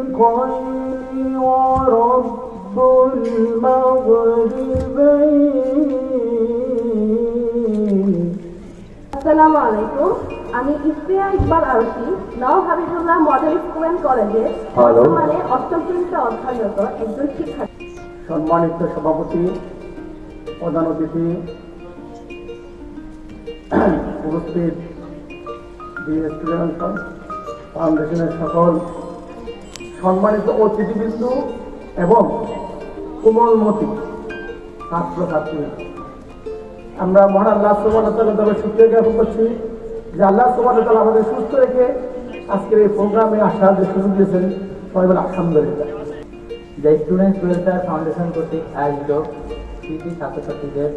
المشرقين ورب المغربين আসসালামু আলাইকুম আমি ইফতিয়া ইকবাল আরশি নও হাবিবুল্লাহ মডেল স্কুল অ্যান্ড কলেজে Hello. বর্তমানে অষ্টম শ্রেণীতে অধ্যয়নরত একজন শিক্ষার্থী সম্মানিত সভাপতি প্রধান অতিথি উপস্থিত ডিএ স্টুডেন্ট ফাউন্ডেশনের সকল সম্মানিত অতিথিবৃন্দ এবং কোমলমতি ছাত্রছাত্রী। আমরা মহান আল্লাহ সুবাহ তালা সুক্রিয়া জ্ঞাপন করছি যে আল্লাহ সুবাহ তালা আমাদের সুস্থ রেখে আজকের এই প্রোগ্রামে আসার যে সুযোগ দিয়েছেন সবাই বলে আলহামদুলিল্লাহ। যে স্টুডেন্টস ওয়েলফেয়ার ফাউন্ডেশন কর্তৃক আয়োজিত কৃতি ছাত্রছাত্রীদের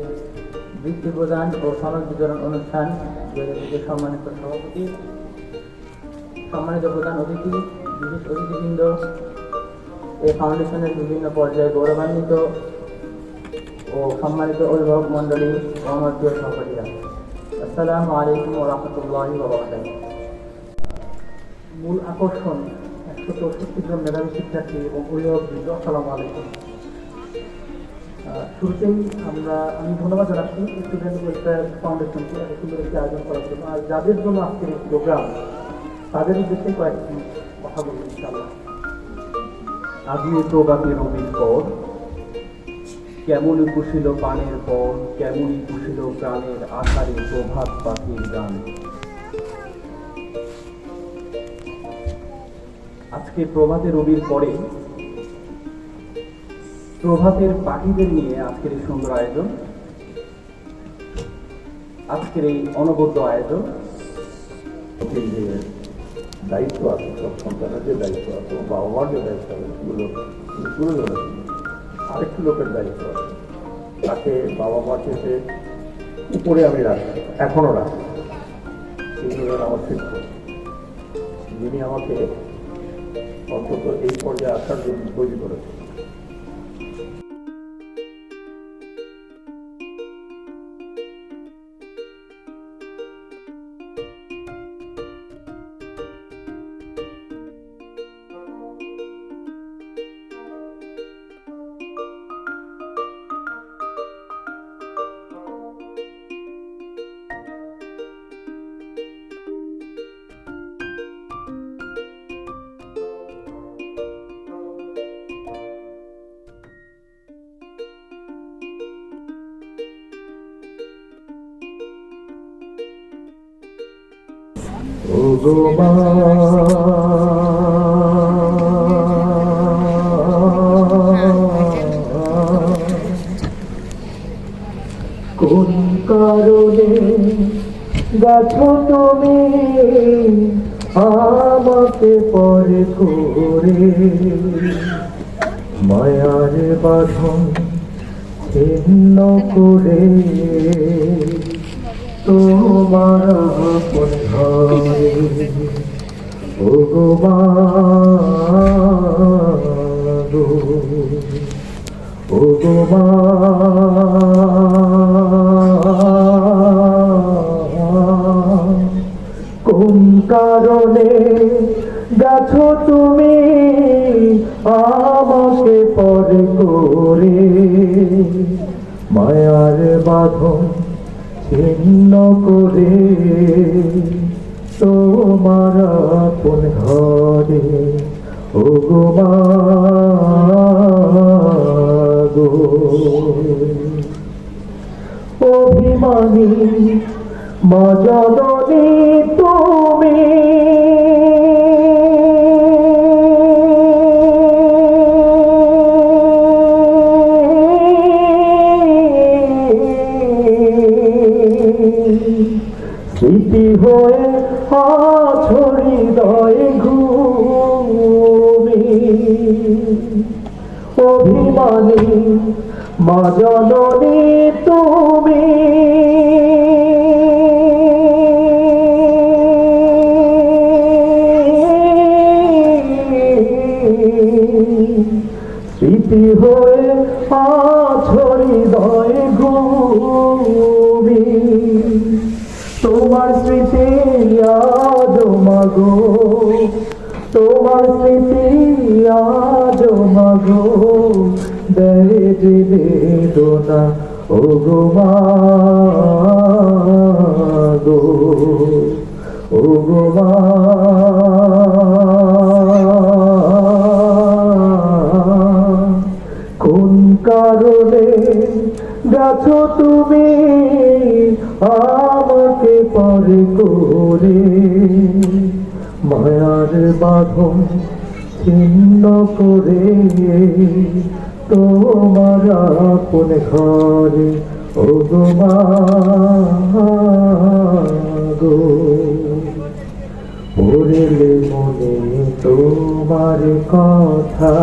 বৃত্তি প্রদান ও সনদ বিতরণ অনুষ্ঠান সম্মানিত সভাপতি সম্মানিত প্রধান অতিথি, বিশেষ অতিথিবৃন্দ, এই ফাউন্ডেশনের বিভিন্ন পর্যায়ে গৌরবান্বিত ও সম্মানিত অভিভাবক মণ্ডলী ও আমার প্রিয় সহপাঠীরা আসসালামু আলাইকুম রহমতুল্লাহি মূল আকর্ষণ, একশো চৌষট্টি জন মেধাবী শিক্ষার্থী এবং অভিভাবকবৃন্দ, আসসালামু আলাইকুম। শুরুতেই আমরা, আমি ধন্যবাদ জানাচ্ছি স্টুডেন্ট ওয়েলফেয়ার ফাউন্ডেশনকে একটি আয়োজন করার জন্য। আর যাদের জন্য আজকের এই প্রোগ্রাম তাদের উদ্দেশ্যে কয়েকটি কথা বলব ইনশাআল্লাহ। আজিয়ে প্রভাতে রবির পর কেমন পুষিল পানের পর কেমনই পুষিল প্রাণের আকারে প্রভাত পাখির গান। আজকে প্রভাতে রবির পরে প্রভাতের পাখিদের নিয়ে আজকের এই সুন্দর আয়োজন, আজকের এই অনবদ্য আয়োজন। দায়িত্ব আছে সব সন্তানের যে দায়িত্ব আছে বাবা মার যে দায়িত্ব আছে, সেগুলো তুলে ধরেছেন আরেকটি লোকের দায়িত্ব আছে, তাকে বাবা মাকে সে উপরে আমি রাখি এখনও রাখি। তিনি আমার শিক্ষক। যিনি আমাকে অন্তত এই পর্যায়ে আসার জন্য তৈরি করেছেন কোন কারণে গেছো তুমি আমাকে পরে করে মায়ার বাঁধন ছিন্ন করে। তোমার কোন কারণে গেছো তুমি আমাকে পরে করে? মায়ার বাঁধন ছিন্ন করে তোমার আপন ঘরে। ও গো। অভিমানী মা স্মৃতি হয়ে হৃদয় ঘুমি। অভিমানী মা জননী তুমি। স্মৃতি হয়ে তোমার স্মৃতি আজ মাগো মাগো দেয় যে বেদনা, ও গো মা ও গো কোন কারণে গেছো তুমি আমাকে পরে করে? বাঁধন ছিন্ন করে তোমার আপন ঘরে, ও গো পড়লে মনে তোমার কথা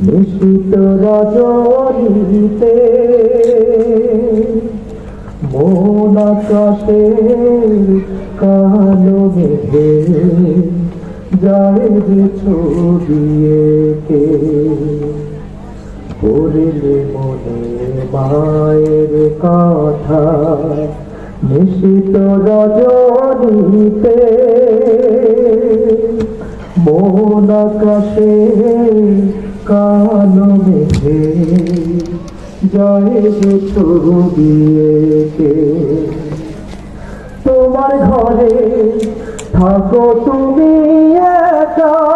নিশ্চিত রজনীতে মন আকাশের কালো মেঘে যায় যে এঁকে পড়লে মনে মায়ের কথা, নিশিত রজনীতে। মন আকাশে কালো মেঘে যায় যে এঁকে। তোমার ঘরে থাকো তুমি Let's go.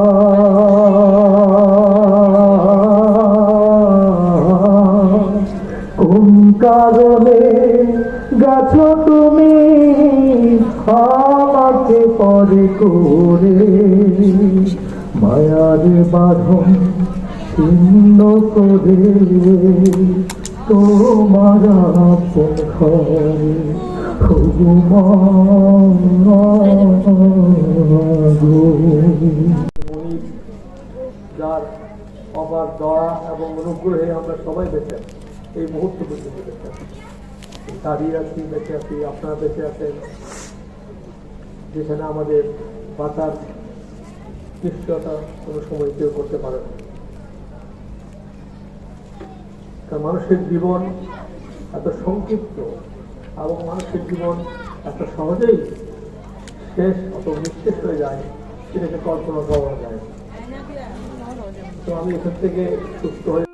পরে করে। মায়ার বাঁধন ছিন্ন করে। তোমার যার এবং আমরা সবাই বেঁচে এই মুহূর্ত বেঁচে দাঁড়িয়ে বেঁচে আপনারা বেঁচে আছেন। যেখানে আমাদের বাঁচার নিশ্চয়তা কোনো সময় কেউ করতে পারে না। মানুষের জীবন এত সংক্ষিপ্ত এবং মানুষের জীবন এত সহজেই শেষ অত নিঃশেষ হয়ে যায়, সেটাকে কল্পনা করা যায়। তো আমি এখান থেকে সুস্থ হয়ে